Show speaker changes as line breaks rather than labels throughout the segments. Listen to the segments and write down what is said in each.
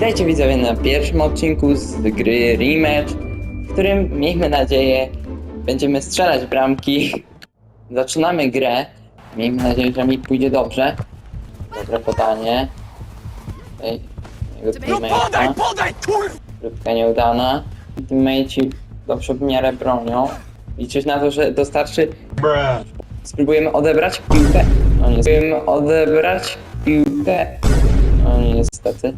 Witajcie widzowie na pierwszym odcinku z gry Rematch, w którym miejmy nadzieję będziemy strzelać bramki. Zaczynamy grę. Miejmy nadzieję, że mi pójdzie dobrze. Dobre podanie. Ej, jego
No podaj, podaj!
Krótka nieudana. Teammateci dobrze w miarę bronią. Liczyć na to, że dostarczy Spróbujemy odebrać piłkę. No nie. Spróbujemy odebrać piłkę. No niestety.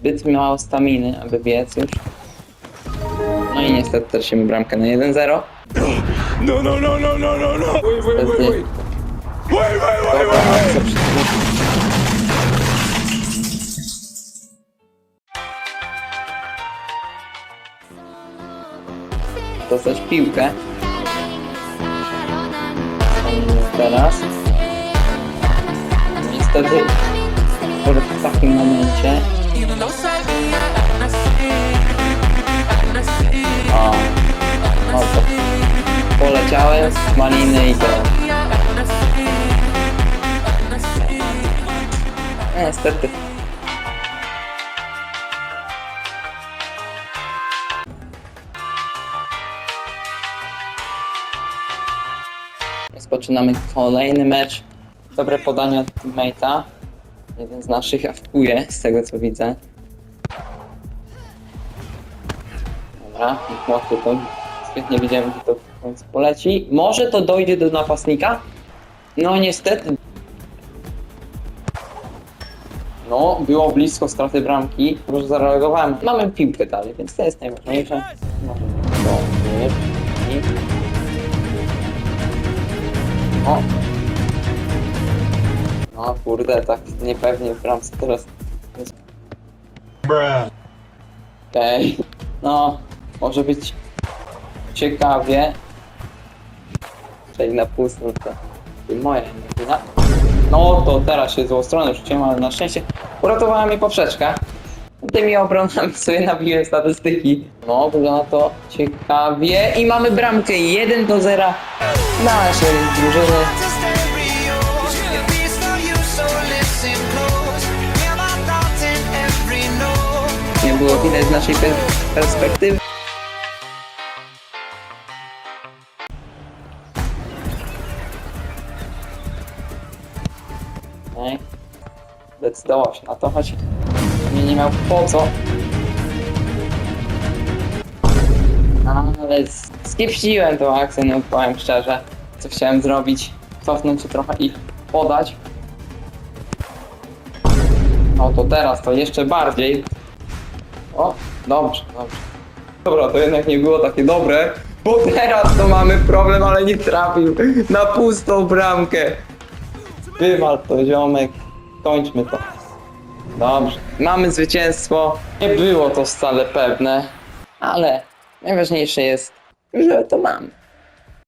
Zbyt mało staminy, aby biec już. No i niestety tracimy bramkę na 1-0.
No, no, no, no, no, no, no! Wait, wait, wait, wait! Wait, wait, wait,
Dobra,
wait,
akcja
wait!
przy- Dostać piłkę. Teraz. Niestety w takim momencie O, no to poleciałem z maliny i to. Niestety. Rozpoczynamy kolejny mecz. Dobre podanie od teammate'a. Jeden z naszych awkuje, z tego co widzę. Dobra, łatwo to. Świetnie wiedziałem, że to w końcu poleci. Może to dojdzie do napastnika? No niestety. No, było blisko straty bramki. Może zareagowałem. Mamy piłkę dalej, więc to jest najważniejsze. Może dobrze. I... O! No kurde, tak niepewnie w bramce teraz. Okej. No, może być ciekawie. Czyli na pusto to moja wina. No to teraz się złą stronę rzuciłem, ale na szczęście uratowała mi poprzeczka. Tymi obronami sobie nabiłem statystyki. No, wygląda to ciekawie. I mamy bramkę 1 do 0 naszej drużyny. Nie było widać z naszej per- perspektywy. Zdecydował się na to, choć mnie nie miał po co. Ale s- skiepściłem tą akcję, no powiem szczerze. Co chciałem zrobić? Cofnąć się trochę i podać. No to teraz to jeszcze bardziej. O, dobrze, dobrze. Dobra, to jednak nie było takie dobre, bo teraz to mamy problem, ale nie trafił na pustą bramkę. Wywal to ziomek, kończmy to. Dobrze, mamy zwycięstwo. Nie było to wcale pewne, ale najważniejsze jest, że to mamy.